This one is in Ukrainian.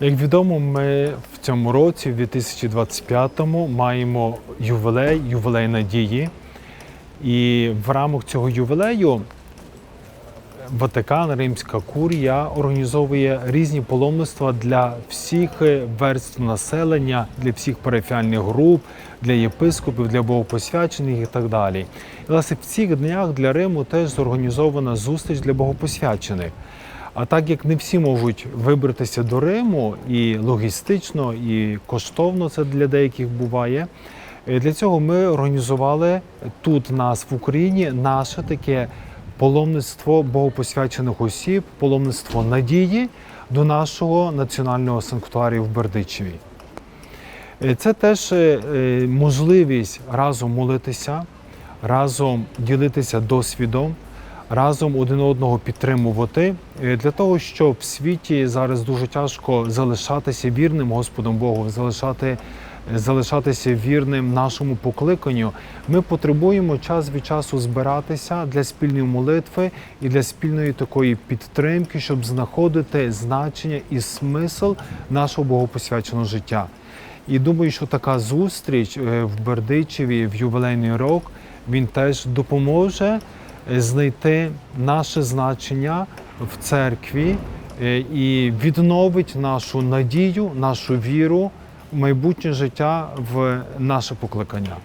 Як відомо, ми в цьому році, в 2025-му, маємо ювілей, ювілей надії. І в рамках цього ювілею Ватикан, Римська курія організовує різні паломництва для всіх верств населення, для всіх парафіальних груп, для єпископів, для богопосвячених і так далі. І власне в цих днях для Риму теж зорганізована зустріч для богопосвячених. А так як не всі можуть вибратися до Риму і логістично, і коштовно це для деяких буває. е, Для цього ми організували тут нас в Україні наше таке паломництво богопосвячених осіб, паломництво надії до нашого національного санктуарію в Бердичеві. Е, Це теж е, можливість разом молитися, разом ділитися досвідом, разом один одного підтримувати е, для того, щоб в світі зараз дуже тяжко залишатися вірним Господом Богу, залишати, залишатися вірним нашому покликанню. Ми потребуємо час від часу збиратися для спільної молитви і для спільної такої підтримки, щоб знаходити значення і смисл нашого богопосвяченого життя. І думаю, що така зустріч е, в Бердичеві в ювілейний рок він теж допоможе е, знайти наше значення в церкві е, і відновить нашу надію, нашу віру в майбутнє життя в наше покликання.